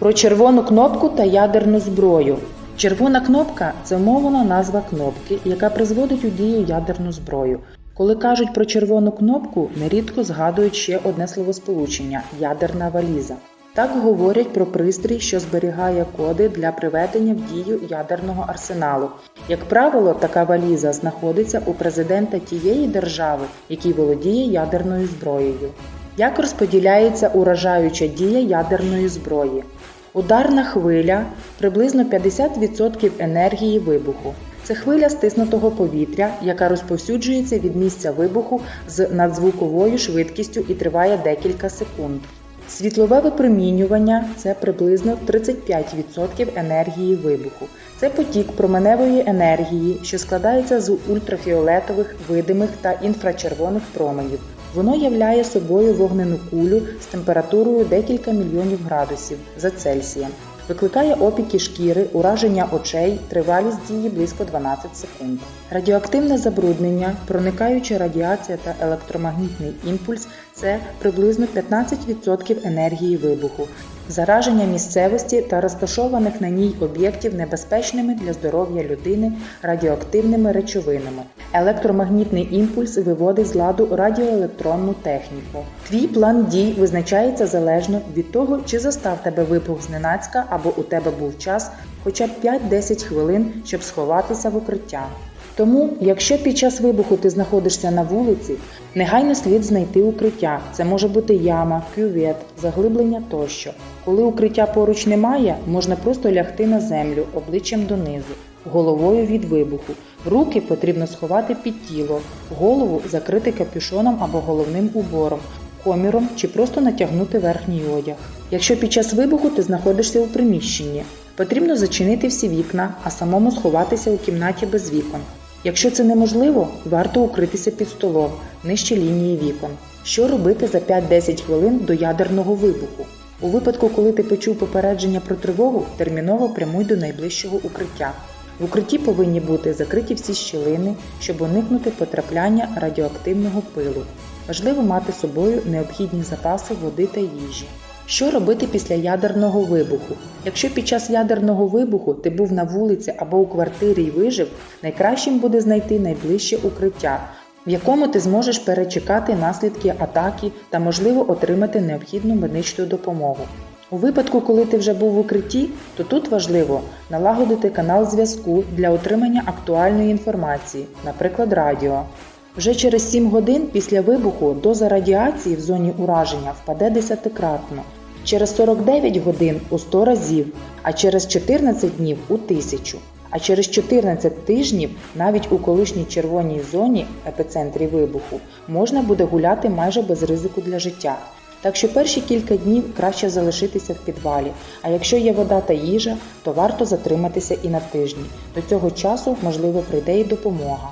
Про червону кнопку та ядерну зброю. Червона кнопка це умовна назва кнопки, яка призводить у дію ядерну зброю. Коли кажуть про червону кнопку, нерідко згадують ще одне словосполучення ядерна валіза. Так говорять про пристрій, що зберігає коди для приведення в дію ядерного арсеналу. Як правило, така валіза знаходиться у президента тієї держави, який володіє ядерною зброєю. Як розподіляється уражаюча дія ядерної зброї? Ударна хвиля приблизно 50% енергії вибуху. Це хвиля стиснутого повітря, яка розповсюджується від місця вибуху з надзвуковою швидкістю і триває декілька секунд. Світлове випромінювання це приблизно 35% енергії вибуху. Це потік променевої енергії, що складається з ультрафіолетових, видимих та інфрачервоних променів. Воно являє собою вогнену кулю з температурою декілька мільйонів градусів за Цельсієм. Викликає опіки шкіри, ураження очей, тривалість дії близько 12 секунд. Радіоактивне забруднення, проникаюча радіація та електромагнітний імпульс це приблизно 15% енергії вибуху. Зараження місцевості та розташованих на ній об'єктів небезпечними для здоров'я людини радіоактивними речовинами. Електромагнітний імпульс виводить з ладу радіоелектронну техніку. Твій план дій визначається залежно від того, чи застав тебе вибух зненацька або у тебе був час хоча б 5-10 хвилин, щоб сховатися в укриття. Тому, якщо під час вибуху ти знаходишся на вулиці, негайно слід знайти укриття. Це може бути яма, кювет, заглиблення тощо. Коли укриття поруч немає, можна просто лягти на землю обличчям донизу, головою від вибуху. Руки потрібно сховати під тіло, голову закрити капюшоном або головним убором, коміром чи просто натягнути верхній одяг. Якщо під час вибуху ти знаходишся у приміщенні, потрібно зачинити всі вікна, а самому сховатися у кімнаті без вікон. Якщо це неможливо, варто укритися під столом нижче лінії вікон. Що робити за 5-10 хвилин до ядерного вибуху? У випадку, коли ти почув попередження про тривогу, терміново прямуй до найближчого укриття. В укритті повинні бути закриті всі щілини, щоб уникнути потрапляння радіоактивного пилу. Важливо мати з собою необхідні запаси води та їжі. Що робити після ядерного вибуху? Якщо під час ядерного вибуху ти був на вулиці або у квартирі і вижив, найкращим буде знайти найближче укриття, в якому ти зможеш перечекати наслідки атаки та, можливо, отримати необхідну медичну допомогу. У випадку, коли ти вже був в укритті, то тут важливо налагодити канал зв'язку для отримання актуальної інформації, наприклад, радіо. Вже через 7 годин після вибуху доза радіації в зоні ураження впаде десятикратно, через 49 годин у 100 разів, а через 14 днів у 1000. А через 14 тижнів навіть у колишній червоній зоні епіцентрі вибуху можна буде гуляти майже без ризику для життя. Так що перші кілька днів краще залишитися в підвалі, а якщо є вода та їжа, то варто затриматися і на тижні. До цього часу, можливо, прийде і допомога.